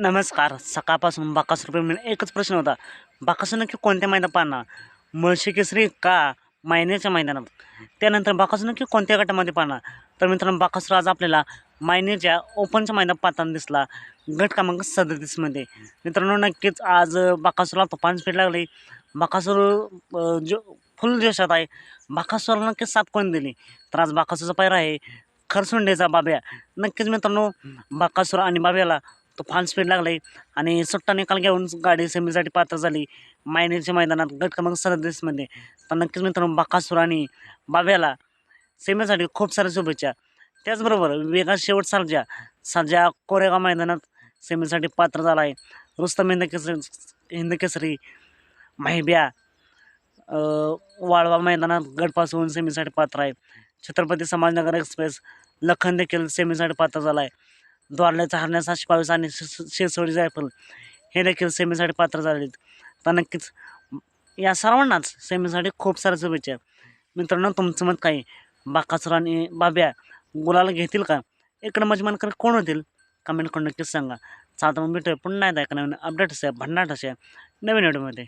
नमस्कार. सकाळपासून बाकासूर मिळेल एकच प्रश्न होता. बाकासूर नक्की कोणत्या मैदानात पाहणार मुळशी केसरी का मायनेच्या मैदानात? त्यानंतर बाकासूर नक्की कोणत्या गटामध्ये पाहणार तर मित्रांनो बाकासूर आज आपल्याला मायनेच्या ओपनच्या मैदानात पाहताना दिसला. गट क्रमांक सदतीसमध्ये मित्रांनो नक्कीच आज बाकासूरला तुफान स्पीड लागली. बाकासूर जो फुल जोशात आहे. बाकासूरला नक्कीच साथ कोण दिली. तर आज बाकासूरचा पायरा आहे खरसुंडेचा बाब्या. नक्कीच मित्रांनो बाकासूर आणि बाब्याला तुफान स्पीड लागले आणि सुट्टा निकाल घेऊन गाडी सेमीसाठी पात्र झाली. मायनेच्या मैदानात गट क्रमांक सदतीसमध्ये तर नक्कीच मित्रांनो बाकासूर आणि बाब्याला सेमीसाठी खूप साऱ्या शुभेच्छा. त्याचबरोबर वेगा शेवट सर्जा सर्जा कोरेगाव मैदानात सेमीसाठी पात्र झाला आहे रुस्तम हिंदकेसरी हिंदकेसरी माहिब्या वाळवा मैदानात गडपासून सेमीसाठी पात्र आहे. छत्रपती समाजनगर एक्सप्रेस लखन देखील सेमीसाठी पात्र झाला आहे द्वारल्याचा हरण्या सातशे बावीस आणि शिरसोडी जायफल हे देखील सेमीसाठी पात्र झाले आहेत. तर नक्कीच या सर्वांनाच सेमीसाठी खूप साऱ्या शुभेच्छा मित्रांनो तुमचं मत काही बाकासुर आणि बाब्या गुलाला घेतील का? इकडं मजमानकर कोण होतील? कमेंट करून नक्कीच सांगा. चालतं मग भेटूया पुन्हा एकदा एका नवीन अपडेट असेल भन्नाट अशा नवीन व्हिडिओमध्ये